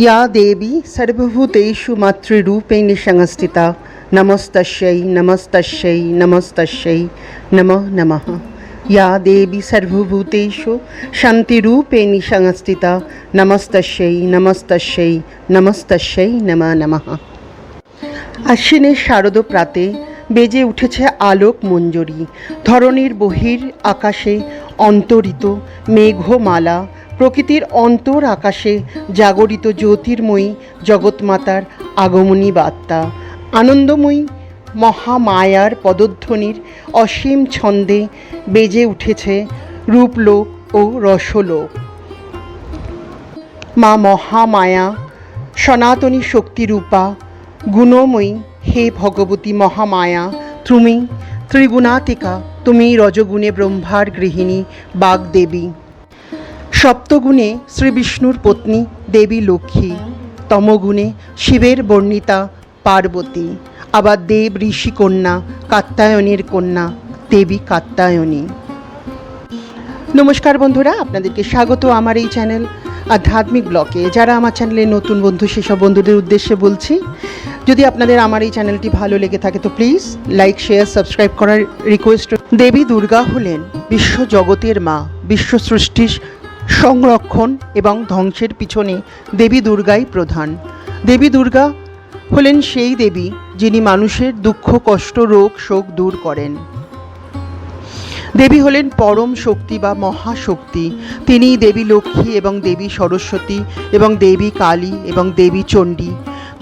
या देवी सर्वभूतेषु मातृरूपेण संस्थिता नमस्तस्यै नमस्तस्यै नमस्तस्यै नमः नमः या देवी सर्वभूतेषु शान्तिरूपेण संस्थिता नमस्तस्यै नमस्तस्यै नमस्तस्यै नमः নমঃ আশ্বিনের শারদ প্রাতে বেজে উঠেছে আলোক মঞ্জরি ধরণীর বহির আকাশে অন্তরিত মেঘমালা, প্রকৃতির অন্তর আকাশে জাগরিত জ্যোতির্ময়ী, জগৎমাতার আগমনী বার্তা, আনন্দময়ী মহামায়ার পদধ্বনির অসীম ছন্দে বেজে উঠেছে রূপলোক ও রসলোক। মা মহামায়া, সনাতনী শক্তিরূপা, গুণময়ী হে ভগবতী মহামায়া তুমি, ত্রিগুণাতিকা, তুমি রজগুণে ব্রহ্মার গৃহিণী, বাগদেবী। সপ্তগুণে শ্রীবিষ্ণুর পত্নী, দেবী লক্ষ্মী। তমগুণে শিবের বর্ণিতা, পার্বতী। আবার দেব ঋষি কন্যা, কাত্যায়নের কন্যা, দেবী কাত্যায়নী। নমস্কার বন্ধুরা, আপনাদেরকে স্বাগত আমার এই চ্যানেল আধ্যাত্মিক ব্লকে। যারা আমার চ্যানেলে নতুন বন্ধু, সেসব বন্ধুদের উদ্দেশ্যে বলছি, যদি আপনাদের আমার এই চ্যানেলটি ভালো লেগে থাকে, তো প্লিজ লাইক, শেয়ার, সাবস্ক্রাইব করার রিকোয়েস্ট দেবী দুর্গা হলেন বিশ্ব জগতের মা, বিশ্ব সৃষ্টির সংরক্ষণ এবং ধ্বংসের পিছনে দেবী দুর্গাই প্রধান। দেবী দুর্গা হলেন সেই দেবী যিনি মানুষের দুঃখ, কষ্ট, রোগ, শোক দূর করেন। দেবী হলেন পরম শক্তি বা মহাশক্তি। তিনি দেবী লক্ষ্মী এবং দেবী সরস্বতী এবং দেবী কালী এবং দেবী চণ্ডী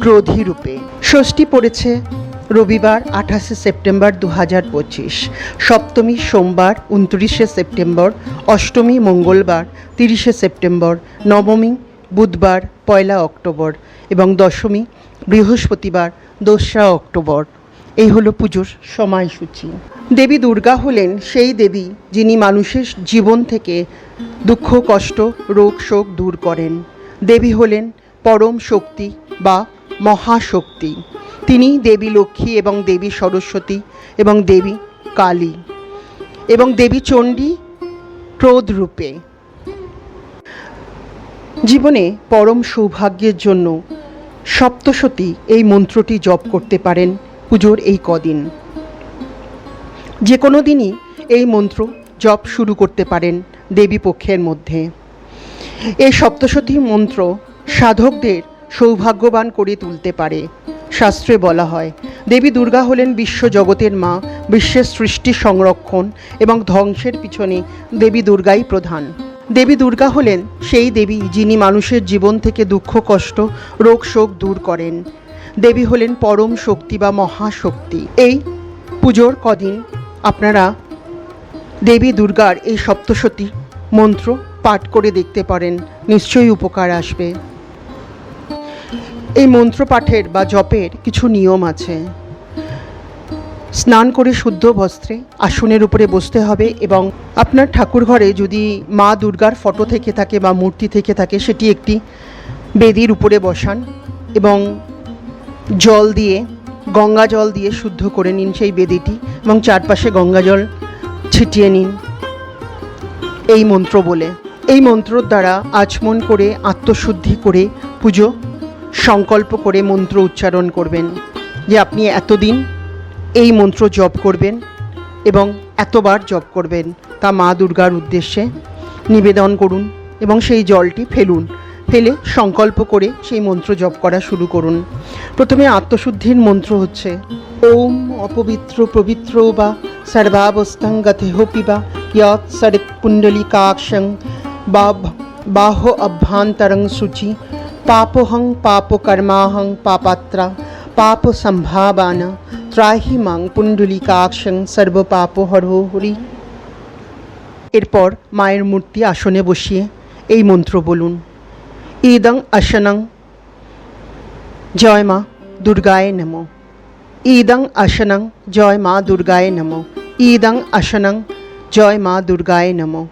ক্রোধী রূপে ষষ্ঠী পড়েছে রবিবার, আঠাশে সেপ্টেম্বর দু হাজার পঁচিশ। সপ্তমী সোমবার, উনত্রিশে সেপ্টেম্বর। অষ্টমী মঙ্গলবার, তিরিশে সেপ্টেম্বর। নবমী বুধবার, পয়লা অক্টোবর এবং দশমী বৃহস্পতিবার, দোসরা অক্টোবর। এই হলো পুজোর সময়সূচি। দেবী দুর্গা হলেন সেই দেবী যিনি মানুষের জীবন থেকে দুঃখ, কষ্ট, রোগ, শোক দূর করেন। দেবী হলেন পরম শক্তি বা মহাশক্তি। তিনি দেবী লক্ষ্মী এবং দেবী সরস্বতী এবং দেবী কালী এবং দেবী চণ্ডী ক্রোধ রূপে জীবনে পরম সৌভাগ্যের জন্য সপ্তশতী এই মন্ত্রটি জপ করতে পারেন। পুজোর এই কদিন। যে কোনো দিনই এই মন্ত্র জপ শুরু করতে পারেন দেবী পক্ষের মধ্যে। এই সপ্তশতী মন্ত্র সাধকদের সৌভাগ্যবান করে তুলতে পারে। শাস্ত্রে বলা হয়, দেবী দুর্গা হলেন বিশ্ব জগতের মা, বিশ্বের সৃষ্টি সংরক্ষণ এবং ধ্বংসের পিছনে দেবী দুর্গাই প্রধান। দেবী দুর্গা হলেন সেই দেবী যিনি মানুষের জীবন থেকে দুঃখ, কষ্ট, রোগ, শোক দূর করেন। দেবী হলেন পরম শক্তি বা মহাশক্তি। এই পুজোর কদিন আপনারা দেবী দুর্গার এই সপ্তশতী মন্ত্র পাঠ করে দেখতে পারেন। নিশ্চয়ই উপকার আসবে। এই মন্ত্র পাঠের বা জপের কিছু নিয়ম আছে। স্নান করে শুদ্ধ বস্ত্রে আসনের উপরে বসতে হবে এবং আপনার ঠাকুর ঘরে যদি মা দুর্গার ফটো থেকে থাকে বা মূর্তি থেকে থাকে, সেটি একটি বেদির উপরে বসান এবং জল দিয়ে, গঙ্গা জল দিয়ে শুদ্ধ করে নিন সেই বেদিটি এবং চারপাশে গঙ্গা জল ছিটিয়ে নিন। এই মন্ত্র বলে। এই মন্ত্রর দ্বারা আচমন করে, আত্মশুদ্ধি করে পুজো, সংকল্প করে মন্ত্র উচ্চারণ করবেন যে আপনি এতদিন এই মন্ত্র জপ করবেন এবং এতবার জপ করবেন। তা মা দুর্গার উদ্দেশ্যে নিবেদন করুন এবং সেই জলটি ফেলুন। ফেলে সংকল্প করে সেই মন্ত্র জপ করা শুরু করুন। প্রথমে আত্মশুদ্ধির মন্ত্র হচ্ছে, ওম অপবিত্র পবিত্র বা সর্বাবস্থাং গতেহ পিবা ইয়ৎ সরিত পুণ্ডলিকাক্ষং বা বাহ অভ্যান্তরং শুচি পাপহং পাপকর্মাহং পাপাত্রা পাপ সম্ভাবানা ত্রাহি মাং পুণ্ডলিকাক্ষং সর্বপাপ হরো হরি। এরপর মায়ের মূর্তি আসনে বসিয়ে এই মন্ত্র বলুন ইদং আসনং জয় মা দুর্গায় নম ইদং আসনং জয় মা দুর্গায় নম ইদং আসনং জয় মা দুর্গায় নম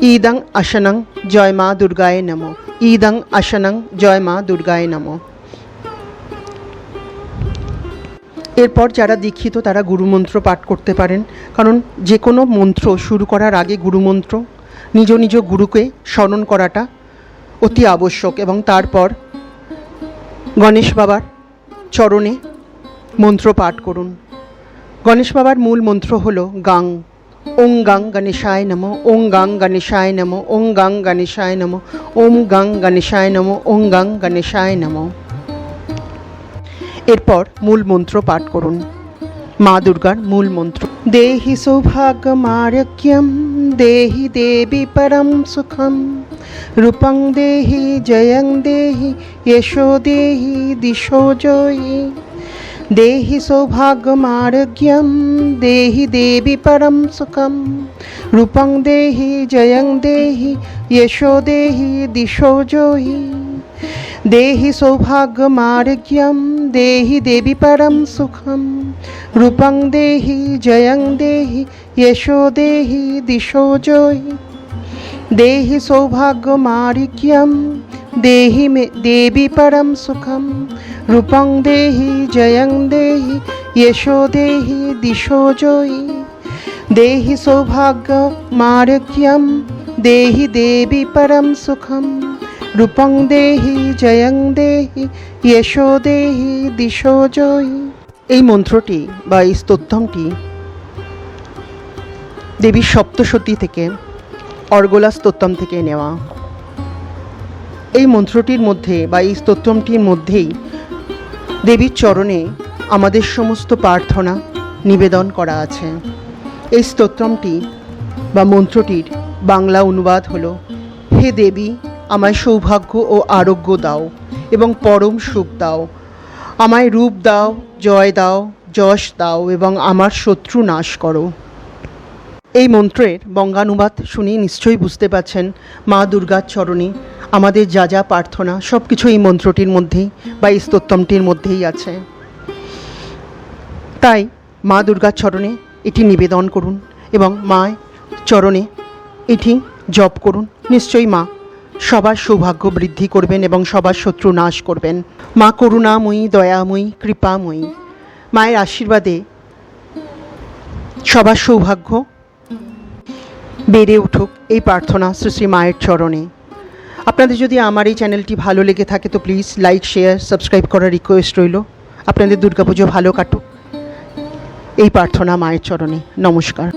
ইদং আসনং জয় মা দুর্গায় নম ইদং আসনং জয় মা দুর্গায় নম এরপর যারা দীক্ষিত, তারা গুরুমন্ত্র পাঠ করতে পারেন। কারণ যে কোনো মন্ত্র শুরু করার আগে গুরুমন্ত্র, নিজ নিজ গুরুকে স্মরণ করাটা অতি আবশ্যক এবং তারপর গণেশ বাবার চরণে মন্ত্র পাঠ করুন। গণেশ বাবার মূল মন্ত্র হল গাং। ওং গাং গণেশায় নম, ওং গাং গণেশায় নম, ওং গাং গণেশায় নম, ওম গাং গণেশায় নম, ওং গাং গণেশায় নম। এরপর মূল মন্ত্র পাঠ করুন। মা দুর্গার মূল মন্ত্র। দেহি সৌভাগ্যমারক্যম দেহি দেবী পরম সুখম। রূপং দেহি, জয়ং দেহি যশো দেহি, দিশো জয়ী। দেহি সৌভাগ্যমারোগ্যম, দেহি দেবী পরম সুখম। রূপং দেহি, জয়ং দেহি যশো দেহি, দিশো জয়ী। দেহি সৌভাগ্যমারোগ্যম, দেহি দেবী পরম সুখম। রূপং দেহি, জয়ং দেহি যশো দেহি, দিশো জয়ী। দেহি সৌভাগ্যমারিক্যম দেহি মে দেবী পরম সুখম রূপং দেহি জয়ং দেহি যশো দেহি দিশো জয়ী দেহি সৌভাগ্যমারিক্যম দেহি দেবী পরম সুখম রূপং দেহি জয়ং দেহি যশো দেহি দিশো জয়ী এই মন্ত্রটি বা এই স্তোত্রমটি দেবীর সপ্তসতী থেকে অর্গলা স্তোত্রম থেকে নেওয়া। এই মন্ত্রটির মধ্যে বা এই স্তোত্রমটির মধ্যেই দেবীর চরণে আমাদের সমস্ত প্রার্থনা নিবেদন করা আছে। এই স্তোত্রমটি বা মন্ত্রটির বাংলা অনুবাদ হল, হে দেবী, আমায় সৌভাগ্য ও আরোগ্য দাও এবং পরম সুখ দাও। আমায় রূপ দাও, জয় দাও, যশ দাও এবং আমার শত্রু নাশ করো। এই মন্ত্রের বঙ্গানুবাদ শুনে নিশ্চয়ই বুঝতে পারছেন মা দুর্গার চরণে। আমাদের যা যা প্রার্থনা সব কিছু এই মন্ত্রটির মধ্যেই বা এই স্তোত্তমটির মধ্যেই আছে। তাই মা দুর্গার চরণে এটি নিবেদন করুন এবং মায় চরণে এটি জপ করুন। নিশ্চয়ই মা সবার সৌভাগ্য বৃদ্ধি করবেন এবং সবার শত্রু নাশ করবেন। মা করুণাময়ী, দয়াময়ী, কৃপাময়ী। মায়ের আশীর্বাদে সবার সৌভাগ্য বেড়ে উঠুক এই প্রার্থনা শ্রী শ্রী মায়ের চরণে। আপনাদের যদি আমার এই চ্যানেলটি ভালো লেগে থাকে তো প্লিজ লাইক শেয়ার সাবস্ক্রাইব করার রিকোয়েস্ট রইল। আপনাদের দুর্গাপুজো ভালো কাটুক। এই প্রার্থনা মায়ের চরণে। নমস্কার।